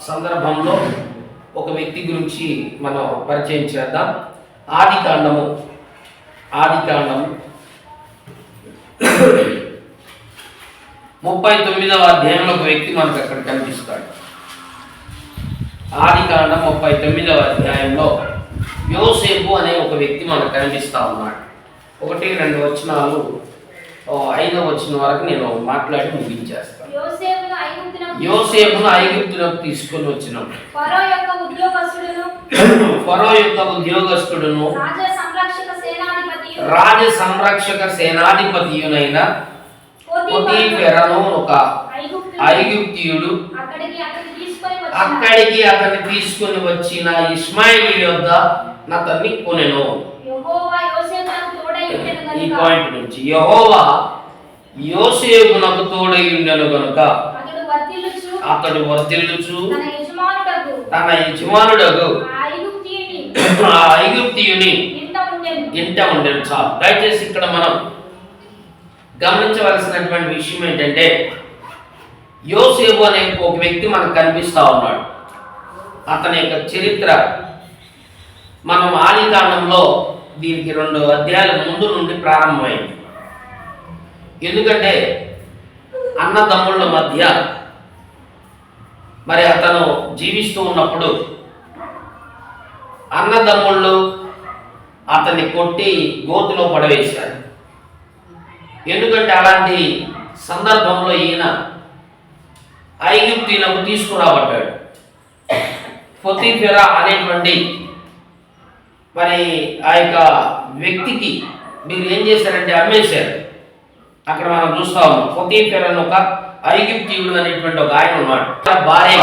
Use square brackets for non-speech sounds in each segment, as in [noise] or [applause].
సందర్భంలో ఒక వ్యక్తి గురించి మనం పరిచయం చేద్దాం. ఆది కాండము. ఆది కాండము. ముప్పై తొమ్మిదవ అధ్యాయంలో ఒక వ్యక్తి మనకు అక్కడ కనిపిస్తాడు. ఆది కాండం ముప్పై తొమ్మిదవ అధ్యాయంలో యోసేపు అనే ఒక వ్యక్తి మనకు కనిపిస్తా ఉన్నాడు. ఒకటి రెండు వచనాలు ఐదవ వచనం వరకు నేను మాట్లాడి ముగించేస్తాను. యోసేపును ఐగుప్తులకు తీసుకొని వచ్చినప్పుడు ఫరో యొక్క ఉద్యోగస్తుడును [clears throat] ఫరో యొక్క ఉద్యోగస్తుడును రాజ సంరక్షక సేనాధిపతి రాజ సంరక్షక సేనాధిపతియునైన పొతీఫెరను ఒక ఐగుప్తు ఐగుప్తియుడు అక్కడికి వచ్చిన అతన్ని తీసుకొని వచ్చిన ఇస్మాయిల్ యొద్ద అతన్ని కొనెను. ఈ పాయింట్ నుంచి యహోవా యోసేపునకు తోడై ఉండెను గనుక. అతడు వర్ధిల్లుచు. వర్ధిల్లుచు తన యజమానుడగు. ఆ ఐగుప్తీయుని ఇంట ఉండేది చాలు దయచేసి ఇక్కడ మనం గమనించవలసినటువంటి విషయం ఏంటంటే యోసేపు అనే ఒక వ్యక్తి మనకు కనిపిస్తా ఉన్నాడు. అతని యొక్క చరిత్ర మనం ఆదికాండంలో దీనికి రెండు అధ్యాయాల ముందు నుండి ప్రారంభమైంది. ఎందుకంటే అన్నదమ్ముళ్ళ మధ్య మరి అతను జీవిస్తూ ఉన్నప్పుడు అన్నదమ్ముళ్ళు అతన్ని కొట్టి గోతులో పడవేశారు. ఎందుకంటే అలాంటి సందర్భంలో ఈయన ఐగుప్తీలకు తీసుకురాబడ్డాడు. పొతిఫెరా అనేటువంటి మరి ఆ యొక్క వ్యక్తికి మీరు ఏం చేశారంటే అమ్మేశారు. అక్కడ మనం చూస్తా ఉన్నాం. పొతిఫెర ఒక ఐగిప్తీయుడు అనేటువంటి ఒక ఆయన ఉన్నాడు. భార్య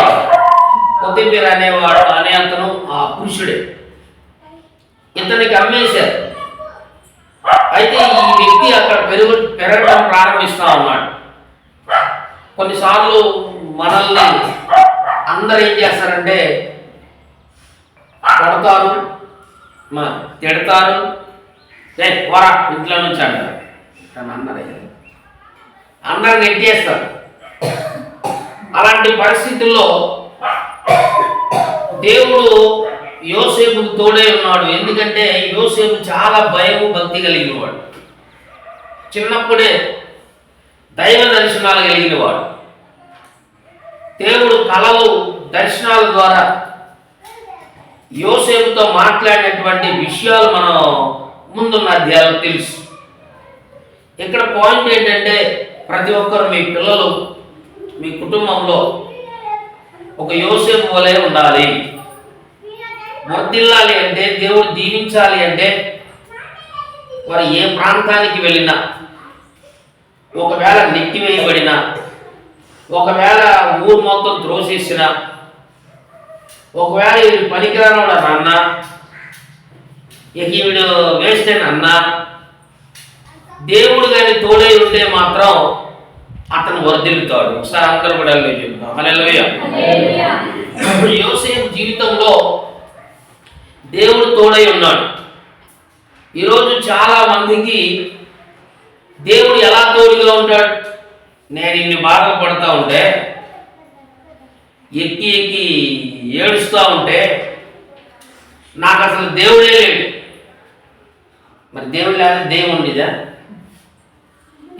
పొతిఫెర అనేవాడు అనే అతను ఆ పురుషుడే. ఇతనికి అమ్మేశారు. అయితే ఈ వ్యక్తి అక్కడ పెరుగు పెరగడం ప్రారంభిస్తా ఉన్నాడు. కొన్నిసార్లు మనల్ని అందరు ఏం చేస్తారంటే కొడతారు మా తిడతారు. వరా ఇంట్లో నుంచి అంటారు కానీ అన్నరే. అందరు నెట్టేస్తారు. అలాంటి పరిస్థితుల్లో దేవుడు యోసేపుకు తోడే ఉన్నాడు. ఎందుకంటే యోసేపు చాలా భయము భక్తి కలిగినవాడు. చిన్నప్పుడే దైవ దర్శనాలు కలిగినవాడు. దేవుడు కలలు దర్శనాల ద్వారా యోసేపుతో మాట్లాడినటువంటి విషయాలు మనం ముందున్న అధ్యాయంలో తెలుసు. ఇక్కడ పాయింట్ ఏంటంటే ప్రతి ఒక్కరు మీ పిల్లలు మీ కుటుంబంలో ఒక యోసేపు వలె ఉండాలి. వర్దిల్లాలి అంటే దేవుడు దీవించాలి అంటే వారు ఏ ప్రాంతానికి వెళ్ళినా ఒకవేళ నెట్టివేయబడినా ఒకవేళ ఊరు మొత్తం త్రోసేసిన ఒకవేళ వీడు పనికిరానోడు అని అన్నా ఇక వీడు వేస్ట్ అని అన్నా దేవుడు కానీ తోడై ఉంటే మాత్రం అతను వర్ధిల్లుతాడు. ఒకసారి అందరూ కూడా చెప్తాం యోసేపు జీవితంలో దేవుడు తోడై ఉన్నాడు. ఈరోజు చాలా మందికి దేవుడు ఎలా తోడుగా ఉంటాడు? నేను ఇన్ని బాధలు పడతా ఉంటే ఎక్కి ఎక్కి ఏడుస్తూ ఉంటే నాకు అసలు దేవుడే లేడు. మరి దేవుడు లేదా దేవుడు ఇదా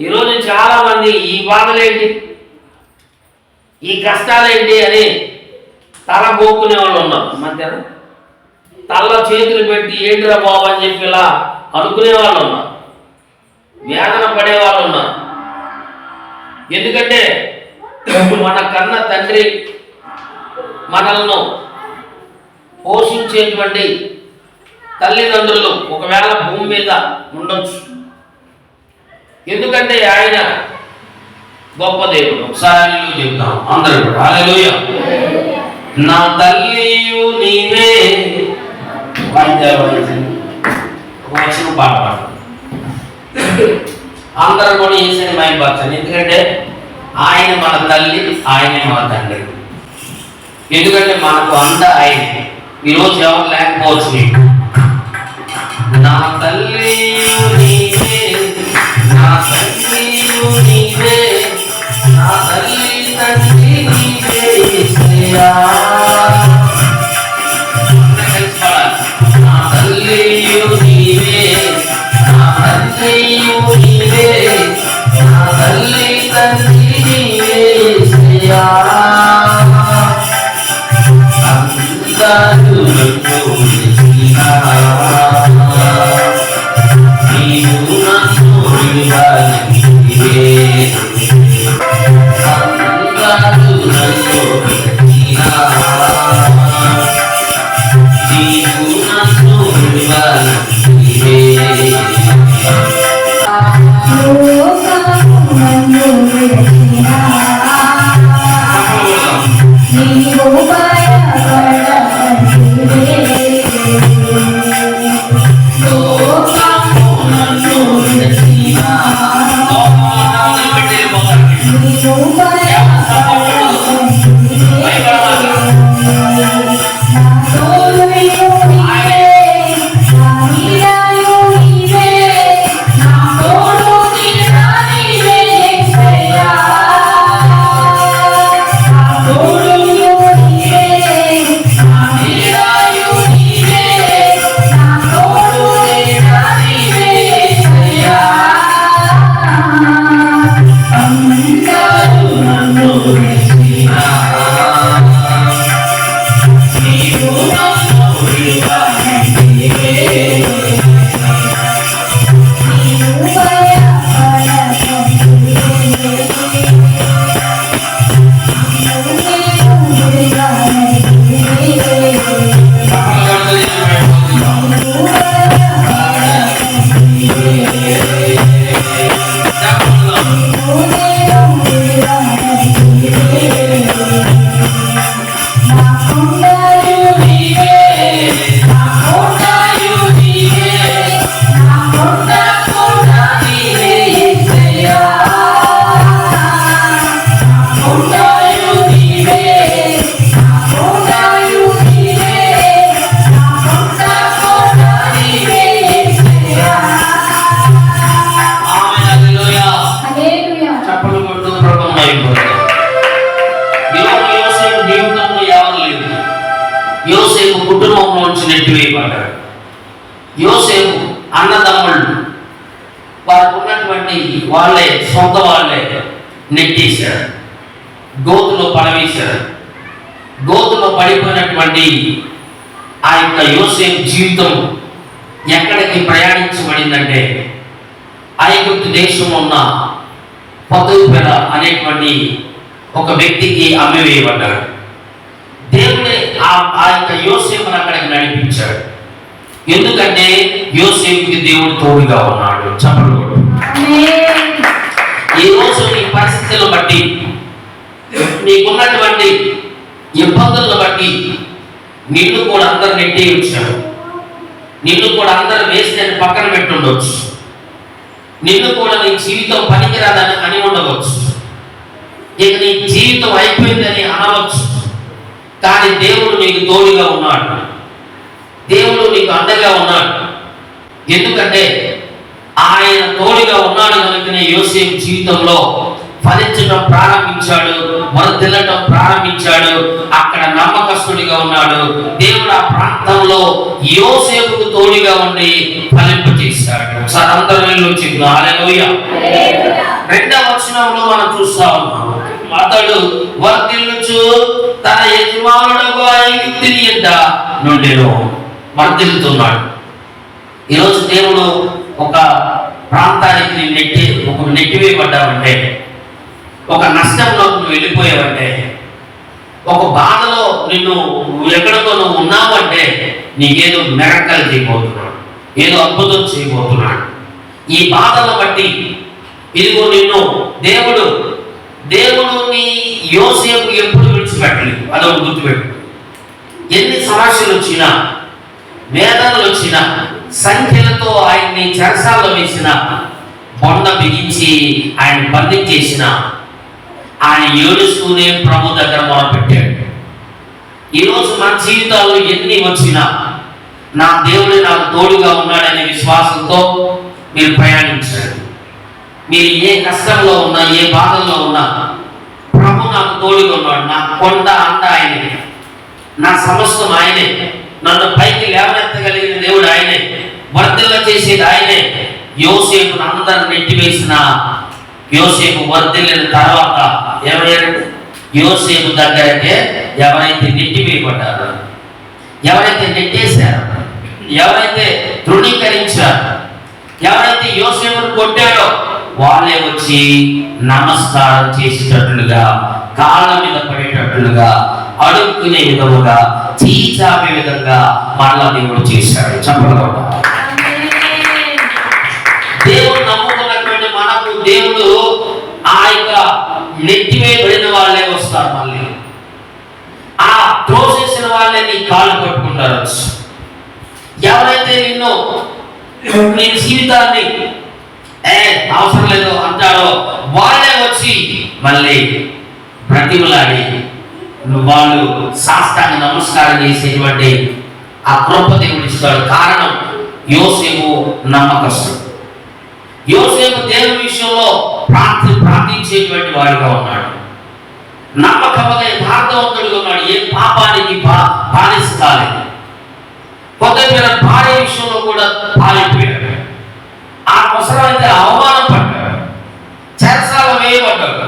ఈరోజు చాలా మంది ఈ బాధలేంటి? ఈ కష్టాలేంటి అని తల పోక్కునే వాళ్ళు ఉన్నాం మధ్యాహ్నం తల్ల చేతులు పెట్టి ఏంటిరా బాబు అని చెప్పి ఇలా అనుకునే వాళ్ళు ఉన్నారు. వేదన పడే వాళ్ళు ఉన్నారు. ఎందుకంటే మన కన్న తండ్రి మనల్ని పోషించేటువంటి తల్లిదండ్రులు ఒకవేళ భూమి మీద ఉండొచ్చు. ఎందుకంటే ఆయన గొప్ప దేవుడు. ఒకసారి చెప్తాం అందరూ కూడా. నా తల్లియు నీవే. వచ్చిన పాట పాడు. అందరూ కూడా ఏసని మైపరచాలి ఎందుకంటే ఆయన మన తల్లి ఆయనే మన తండ్రి. ఎందుకంటే మనకు అంద ఆయన. ఈరోజు ఎవరు లేకపోవచ్చు నా తల్లి నా తల్లి నీవే నా తల్లి తండ్రి నీవే యేసయ్యా. నా నీవే, నా నీవే, నా తల్లి తండ్రి నీవే అందరూ కుటుంబంలోంచి నెట్టివేయబడ్డాడు. యోసేపు అన్నదమ్ముళ్ళు వారికి ఉన్నటువంటి వాళ్ళే సొంత వాళ్ళే నెట్టేశాడు గోతులో పడవేశాడు గోతులో పడిపోయినటువంటి ఆ యొక్క యోసేపు జీవితం ఎక్కడికి ప్రయాణించబడిందంటే ఐగుప్తు దేశంలో ఉన్న పతుపెర అనేటువంటి ఒక వ్యక్తికి అమ్మివేయబడ్డాడు. దేవుడే ఆ ఆ యొక్క యోసేపును అక్కడికి నడిపించాడు. ఎందుకంటే యోసేపుకి దేవుడు తోడుగా ఉన్నాడు. చెప్పడు. ఈ రోజు నీ పరిస్థితులను బట్టి నీకున్నటువంటి ఇబ్బందులను బట్టి నిన్ను కూడా అందరు నెట్టి వచ్చాడు. నిన్ను కూడా అందరు వేసి పక్కన పెట్టుండొచ్చు. నిన్ను కూడా నీ జీవితం పనికిరాదని అని ఉండవచ్చు. ఇక నీ జీవితం అయిపోయిందని అనవచ్చు. కానీ దేవుడు నీకు తోడుగా ఉన్నాడు. దేవుడు నీకు అండగా ఉన్నాడు. ఎందుకంటే ఆయన తోడుగా ఉన్నాడు కనుకనే యోసేపు జీవితంలో ఫలించడం ప్రారంభించాడు వర్ధిల్లటం ప్రారంభించాడు అక్కడ నమ్మకస్తుడిగా ఉన్నాడు. దేవుడు ఆ ప్రాంతంలో యోసేపుకు తోడుగా ఉండి ఫలింపు చేశాడు. సార్ అందరూ వెళ్ళి వచ్చింది హల్లెలూయా. రెండవ వచనంలో మనం చూస్తా ఉన్నాం అతడు వర్తిల్లుచు తన యజమానుడు ఐగుప్తిని ఎంట నుండిను. వర్తిల్లుతున్నాడు ఈరోజు దేవుడు ఒక ప్రాంతానికి నేను నెట్టి ఒక నెట్టివేయబడ్డావంటే ఒక నష్టంలో నువ్వు వెళ్ళిపోయావంటే ఒక బాధలో నిన్ను ఎక్కడికో నువ్వు ఉన్నావంటే నీకేదో మెరక్కలు చేయబోతున్నాడు. ఏదో అద్భుతం చేయబోతున్నాడు. ఈ బాధను బట్టి ఇదిగో నిన్ను దేవుడు దేవుని యోసేపు ఎప్పుడు విడిచిపెట్టలేదు. అదొక గుర్తుపెట్టు. ఎన్ని సమస్యలు వచ్చినా వేదనలు వచ్చినా సంఖ్యలతో ఆయన్ని చెరసాల్లో వేసిన బొండ బిగించి ఆయన బంధించేసిన ఆయన ఏడుస్తూనే ప్రభు దగ్గర మొదలుపెట్టాడు ఈరోజు మన జీవితాల్లో ఎన్ని వచ్చినా నా దేవుడు నాకు తోడుగా ఉన్నాడనే విశ్వాసంతో మీరు ప్రయాణించారు మీరు ఏ కష్టంలో ఉన్నా ఏ బాధల్లో ఉన్నా ప్రభు నాకు తోడుగా ఉన్నాడు. నా కొండ అంట ఆయనే నా సమస్తం ఆయనే. నన్ను పైకి లేవనెత్తగలిగిన దేవుడు ఆయనే. వర్ధల చేసేది ఆయనే. యోసేపును అందరు నెట్టివేసిన. యోసేపు వర్ధిల్లిన తర్వాత ఏమయ్యారంటే యోసేపు దగ్గరకే ఎవరైతే నెట్టివేయబడ్డారో ఎవరైతే నెట్టేశారో ఎవరైతే తృణీకరించారో ఎవరైతే యోసేపును కొట్టాడో వాళ్ళే వచ్చి నమస్కారం చేసేటట్లుగా కాళ్ళ మీద పడేటట్లుగా అడుక్కునే విధముగా చీచాపే విధంగా మరలా దేవుడు చేశాడు. చెప్పకుండా దేవుడు నమ్ముకున్నటువంటి మనకు దేవుడు ఆ యొక్క నెట్టివేయబడిన వాళ్ళే వస్తారు మళ్ళీ. ఆ త్రోసేసిన వాళ్ళే నీ కాళ్ళు పట్టుకుంటారు ఎవరైతే నిన్ను నీ జీవితాన్ని ఏ అవసరం లేదు అంటారో వాళ్ళే వచ్చి మళ్ళీ ప్రతిమలాడి వాళ్ళు శాస్త్రాన్ని నమస్కారం చేసేటువంటి ఆ కృప దేవుడు ఇస్తాడు కారణం యోసేపు నమ్మకస్తుడు. యోసేపు దేవుని విషయంలో ప్రార్థి ప్రార్థించేటువంటి వాడిగా ఉన్నాడు. నమ్మకముగా యథార్థవంతుడిగా ఉన్నాడు. ఏ పాపానికి బా బానిస కాలేదు. భార్య విషయంలో కూడా పాలిపోయాడు. ఆ అవసరమైతే అవమానం పడ్డాడు. చెరసాల వేయబడ్డాడు.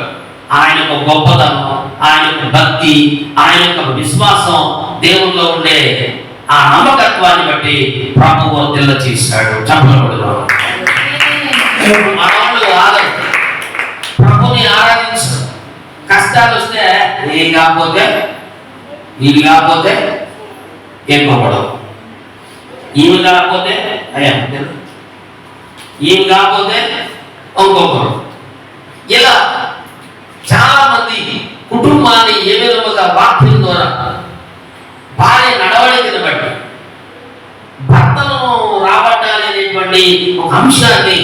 ఆయన యొక్క గొప్పతనం ఆయన యొక్క భక్తి ఆయన యొక్క విశ్వాసం దేవుల్లో ఉండే ఆ నమ్మకత్వాన్ని బట్టి ప్రభు వర్తిల్ల చేశాడు. చంపలబడుగా ఆమేన్. మనవాళ్ళు ఆగరు ప్రభుని ఆరాధించు కష్టాలు వస్తే ఏం కాకపోతే ఇది కాకపోతే ఎక్కువపడవు ఈమె కాకపోతే అయ్యా ఏం కాకపోతే ఇంకొకరు ఇలా చాలా మంది కుటుంబాన్ని ఏ విధముగా వాక్యం ద్వారా భార్య నడవడికను బట్టి భర్తను రాబట్టాలి అనేటువంటి ఒక అంశాన్ని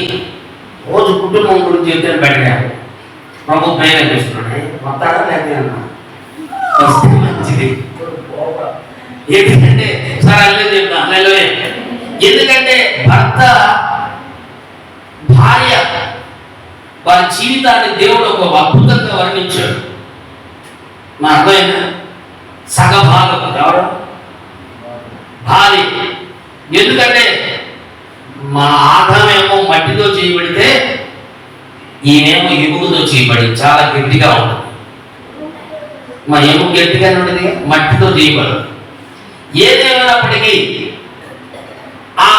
రోజు కుటుంబం గురించి చెప్తే పెట్టారు. ప్రభు ప్రేమ చేస్తున్నాడు వస్తాడా లేకపోతే వస్తే మంచిది. ఎందుకంటే సార్ అల్లే చెప్తా ఎందుకంటే భర్త భార్య వారి జీవితాన్ని దేవుడు ఒక అద్భుతంగా వర్ణించాడు. మా అర్థమైన సగభాగం ఎవరు భార్య. ఎందుకంటే మా ఆధారమేమో మట్టితో చేయబడితే ఈయనేమో ఎముకతో చేయబడి చాలా గట్టిగా ఉంటుంది. మా ఎముక గట్టిగా ఉండేది మట్టితో చేయబడదు. ఏదేమైనప్పటికీ ఆ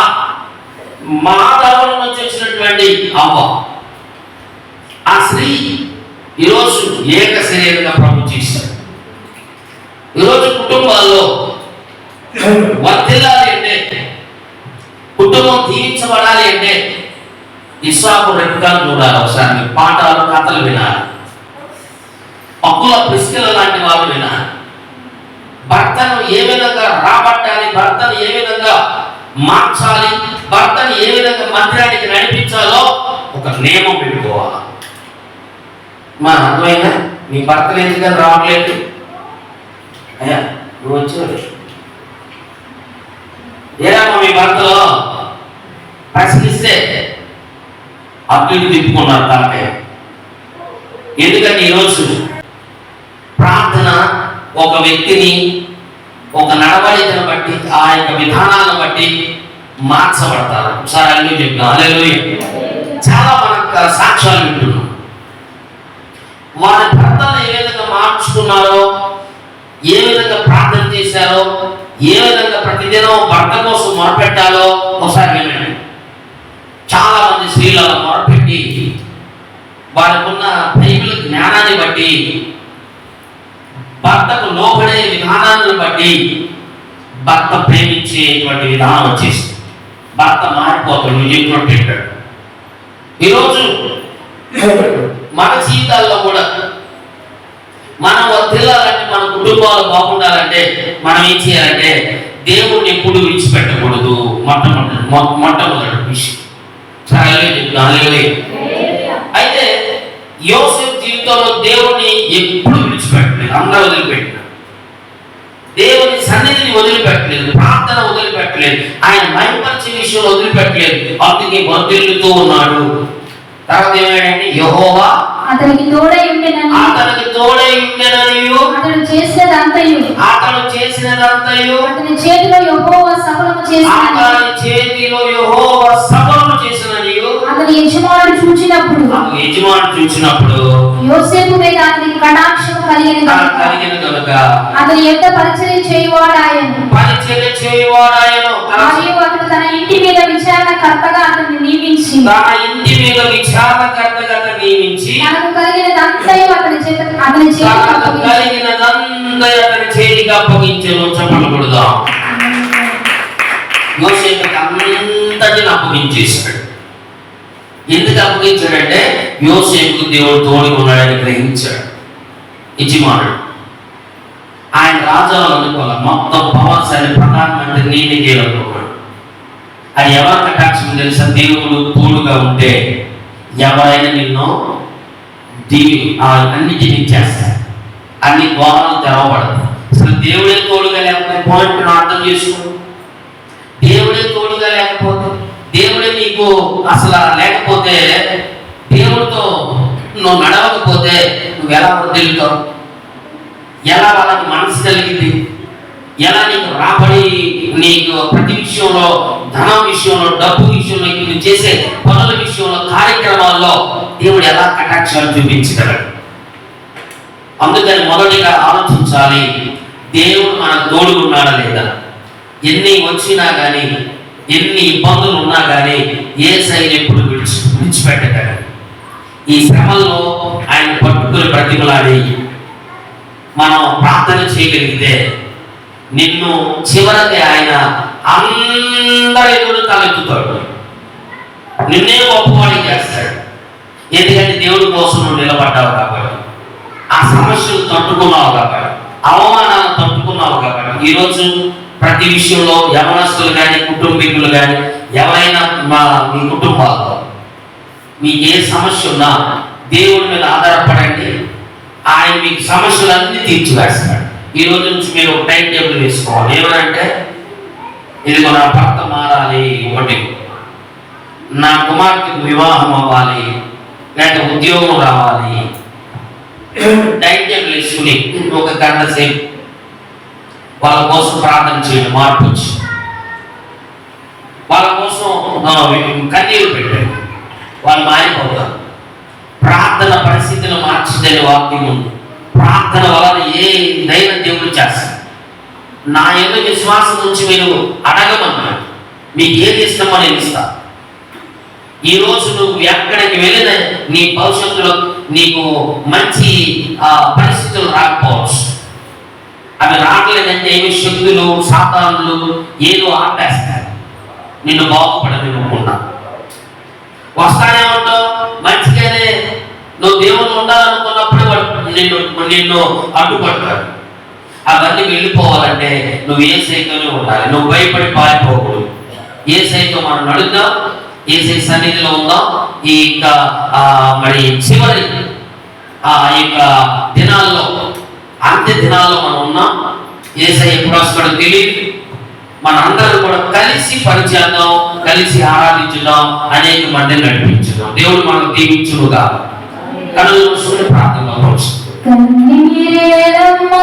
మా అవ్వ ఆ స్త్రీ ఈరోజు ఏక శరీరంగా ప్రభు చేశాడు. ఈరోజు కుటుంబాల్లో వర్తిల్లాలి అంటే కుటుంబం దీవించబడాలి అంటే ఇస్సాకు రెక్కలు చూడాలి ఒకసారి. పాఠాలు కథలు వినాలి. పక్కుల పిసికల లాంటి వాళ్ళు వినాలి. భర్తను ఏ విధంగా రాబట్టాలి భర్తను ఏ విధంగా మార్చాలి. భర్తను ఏ విధంగా మధ్యానికి నడిపించాలో ఒక నియమం పెట్టుకోవాలి. మా అర్థమైనా మీ భర్తలు ఎందుకని రావట్లేదు అయ్యా నువ్వు వచ్చావు ఏదమ్మా మీ భర్తలో ప్రశ్నిస్తే అటు తిప్పుకున్నారు తనకే ఎందుకంటే ఈరోజు ప్రార్థన ఒక వ్యక్తిని ఒక నడవడికను బట్టి ఆ యొక్క విధానాలను బట్టి మార్చబడతారు. ఒకసారి అల్లు చెప్తాను చాలా మనకు సాక్ష్యాలు వింటున్నాం. వారి భర్తను ఏ విధంగా మార్చుకున్నారో ఏ విధంగా ప్రార్థన చేశారో ఏ విధంగా ప్రతిదినం భర్త కోసం మొరపెట్టాలో ఒకసారి వినండి. చాలా మంది స్త్రీలను మొరపెట్టి వారికి ఉన్న బైబిల్ జ్ఞానాన్ని బట్టి భర్తకు లోపడే విధానాన్ని బట్టి భర్త ప్రేమించేటువంటి విధానం వచ్చేసింది భర్త మారిపోతాడు నువ్వు చెప్పినట్టు పెట్టాడు. ఈరోజు మన జీవితాల్లో కూడా మనం వదిలాలంటే మన కుటుంబాలు బాగుండాలంటే మనం ఏం చేయాలంటే దేవుడిని ఎప్పుడు విడిచిపెట్టకూడదు. మొట్టమొదటి మొట్టమొదటి విషయం. అయితే యోసేపు జీవితంలో దేవుడిని ఎప్పుడు విడిచిపెట్టలేదు అందరూ వదిలిపెట్టినారు. దేవుని సన్నిధిని వదిలిపెట్టలేదు ప్రార్థన వదిలిపెట్టలేదు ఆయన మైపరిచే విషయంలో వదిలిపెట్టలేదు. అందుకే వర్ధిల్లుతూ ఉన్నాడు. తర్వాత ఏమైందంటే యహోవా అతనికి తోడై ఉండెనని అతనికి తోడై ఉండెననియు. అతడు చేసినదంతయు. అతడు చేసినదంతయు. అతని చేతిలో యెహోవా సఫలము చేసినని అతని చేతిలో యెహోవా సఫలము చేసిననియు. అతని యజమానుడు చూచినప్పుడు నాకు యజమాని చూసినప్పుడు యోసేపు మీద అతనికి కటాక్షము కలిగిన కలిగిన కనుక. అతని ఎంత పరిచయం చేయువాడాయను. పరిచర్య చేయువాడాయను. తన మరియు అతడు తన ఇంటి మీద విచారణకర్తగా అతన్ని నియమించి. తన ఇంటి మీద విచారణకర్తగా నియమించి. తనకు కలిగినదంతయు అతని చేత అతని తనకు అప్పగించి. కలిగినదంతా అతని చేతికి అప్పగించను చెప్పకూడదాం యోసేపుకి అంతటిని అప్పగించేశాడు ఎందుకు అప్పగించాడంటే యోసేపుకు దేవుడు తోడుగా ఉన్నాడని గ్రహించాడు. యజమానుడు. ఆయన రాజాలు అనుకోవాలి మొత్తం పవర్స్ ఆయన ప్రధానమంత్రి నేనే చేయాలనుకున్నాడు అది ఎవరి కటాక్షం తెలుసా? దేవుడు తోడుగా ఉంటే ఎవరైనా నిన్ను దీవి ఆ అన్నిటిని చేస్తాడు అన్ని ద్వారాలు తెరవబడతాయి. అసలు దేవుడే తోడుగా లేకపోతే పాయింట్ అర్థం చేసుకో. దేవుడే తోడుగా లేకపోతే దేవుడే నీకు అసలు లేకపోతే దేవుడితో నువ్వు నడవకపోతే నువ్వు ఎలా వదిలుతావు ఎలా వాళ్ళకి మనసు కలిగింది? ఎలా నీకు రాబడి నీకు ప్రతి విషయంలో ధనం విషయంలో డబ్బు విషయంలో నువ్వు చేసే పనుల విషయంలో కార్యక్రమాల్లో దేవుడు ఎలా కటాక్షాలు చూపించగలడు? అందుకని మొదటిగా ఆలోచించాలి దేవుడు మనకు తోడుగున్నాడా లేదా? ఎన్ని వచ్చినా కానీ ఎన్ని ఇబ్బందులు ఉన్నా కానీ ఏ శైలి ఎప్పుడు విడిచి విడిచిపెట్టగలడు? ఈ శ్రమల్లో ఆయన పట్టుకుని ప్రతిమలాడి మనం ప్రార్థన చేయగలిగితే నిన్ను చివరికి ఆయన అందరి ఎదురు తలెత్తుతాడు. నిన్నే గొప్పవాడి చేస్తాడు. ఎందుకంటే దేవుడి కోసం నువ్వు నిలబడ్డావు కాబట్టి. ఆ సమస్యలు తట్టుకున్నావు కాబట్టి. అవమానాలు తట్టుకున్నావు కాబట్టి. ఈరోజు ప్రతి విషయంలో యవనస్తులు కానీ కుటుంబీకులు కానీ ఎవరైనా మా మీ కుటుంబాల్లో మీకు ఏ సమస్య ఉన్నా దేవుడి మీద ఆధారపడండి. ఆయన మీకు సమస్యలన్నీ తీర్చివేస్తాడు ఈ రోజు నుంచి మీరు ఒక టైం టేబుల్ వేసుకోవాలి. ఏమనంటే ఇది మన భర్త మారాలి ఒకటి. నా కుమార్తెకు వివాహం అవ్వాలి. లేదా ఉద్యోగం రావాలి. టైం టేబుల్ వేసుకుని ఒక గంట సేపు వాళ్ళ కోసం ప్రార్థన చేయండి మార్పు వచ్చి వాళ్ళ కోసం కన్నీరు పెట్టండి. వాళ్ళు మారిపోతారు. ప్రార్థన పరిస్థితిని మార్చిందని వాక్యం ఉంది. ప్రార్థన వలన ఏ దైవ దేవుడు చేస్తాడు? నా యొక్క విశ్వాసం నుంచి మీరు అడగమన్నాడు మీకు ఏది ఇష్టమో నేను ఇస్తా ఈ రోజు నువ్వు ఎక్కడికి వెళ్ళిన నీ భవిష్యత్తులో నీకు మంచి ఆ, పరిస్థితులు రాకపోవచ్చు. అవి రావట్లేదంటే ఏమి శక్తులు సాతానులు ఏదో ఆపేస్తారు. నిన్ను బాగుపడనివ్వకుండా. వస్తానే ఉంటావు మంచిగానే నువ్వు దేవుడు ఉండాలనుకున్నప్పుడు నిన్ను నిన్ను అడ్డుపడతాడు. అవన్నీ వెళ్ళిపోవాలంటే నువ్వు ఏ సైతంలో ఉండాలి? నువ్వు భయపడి పారిపోకూడదు. ఏ సైతం మనం నడుద్దాం? ఏ సై సన్నిధిలో ఉందాం? ఈ యొక్క ఆ, మరి చివరి ఆ యొక్క దినాల్లో అంత్య దినాల్లో మనం ఉన్నాం. ఏసై ఎప్పుడు వస్తాడో తెలియదు మనందరం కూడా కలిసి పనిచేద్దాం కలిసి ఆరాధించుదాం అనేక మందిని నడిపించుదాం. దేవుడు మనం దీవించుగా കടലിൽ പ്രാർത്ഥന കണ്ണിരമ്മ